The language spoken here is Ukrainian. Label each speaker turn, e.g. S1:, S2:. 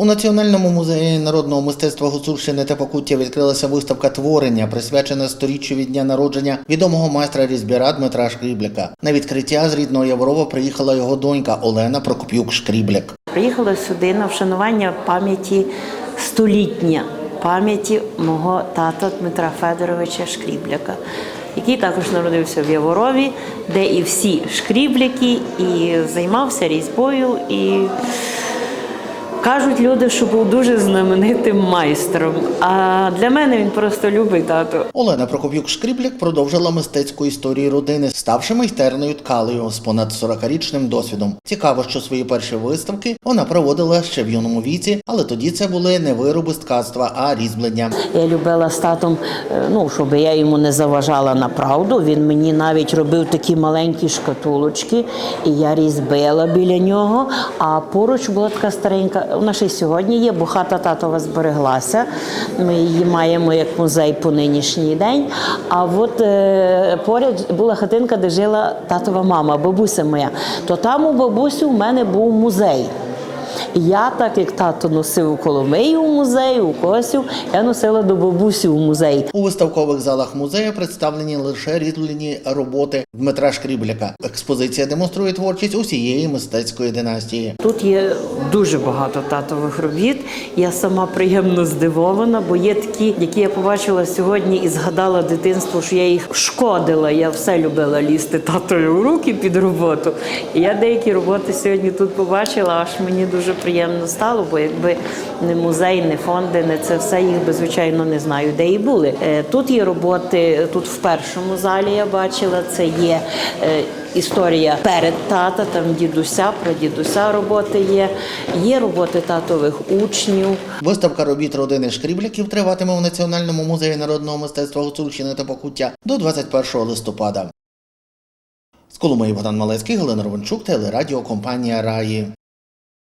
S1: У Національному музеї народного мистецтва Гуцульщини та Покуття відкрилася виставка творення, присвячена сторіччю від дня народження відомого майстра різьбяра Дмитра Шкрібляка. На відкриття з рідного Яворова приїхала його донька Олена Прокоп'юк Шкрібляк.
S2: Приїхала сюди на вшанування пам'яті столітня, пам'яті мого тата Дмитра Федоровича Шкрібляка, який також народився в Яворові, де і всі шкрібляки, і займався різьбою. І кажуть люди, що був дуже знаменитим майстром. А для мене він просто любий тато.
S1: Олена Прокоп'юк Шкрібляк продовжила мистецьку історію родини, ставши майстерною ткалею з понад 40-річним досвідом. Цікаво, що свої перші виставки вона проводила ще в юному віці, але тоді це були не вироби з ткацтва, а різьблення.
S2: Я любила з татом, е, ну щоб я йому не заважала на правду. Він мені навіть робив такі маленькі шкатулочки, і я різьбила біля нього. А поруч була така старенька. Вона ще й сьогодні є, бо хата татова збереглася. Ми її маємо як музей по нинішній день. А от е, поряд була хатинка, де жила татова мама, бабуся моя. То там у бабусі у мене був музей. І Я, так як тато носив у Коломиї у музей, у Косів, я носила до бабусі у музей.
S1: У виставкових залах музею представлені лише різьблені роботи Дмитра Шкрібляка. Експозиція демонструє творчість усієї мистецької династії.
S2: Тут є дуже багато татових робіт. Я сама приємно здивована, бо є такі, які я побачила сьогодні і згадала дитинство, що я їх шкодила. Я все любила лізти татові у руки під роботу. І я деякі роботи сьогодні тут побачила, аж мені дуже приємно стало, бо якби не музей, не фонди, не це все, їх би звичайно не знаю, де і були. Е, Тут є роботи, тут в першому залі я бачила, це є. е, Історія перед тата, там дідуся, про дідуся роботи є. Є роботи татових учнів.
S1: Виставка робіт родини Шкрібляків триватиме у Національному музеї народного мистецтва Гуцульщини та Покуття до 21 листопада. З Коломиї Богдан Малецький, Галина Ровенчук, телерадіокомпанія Раї.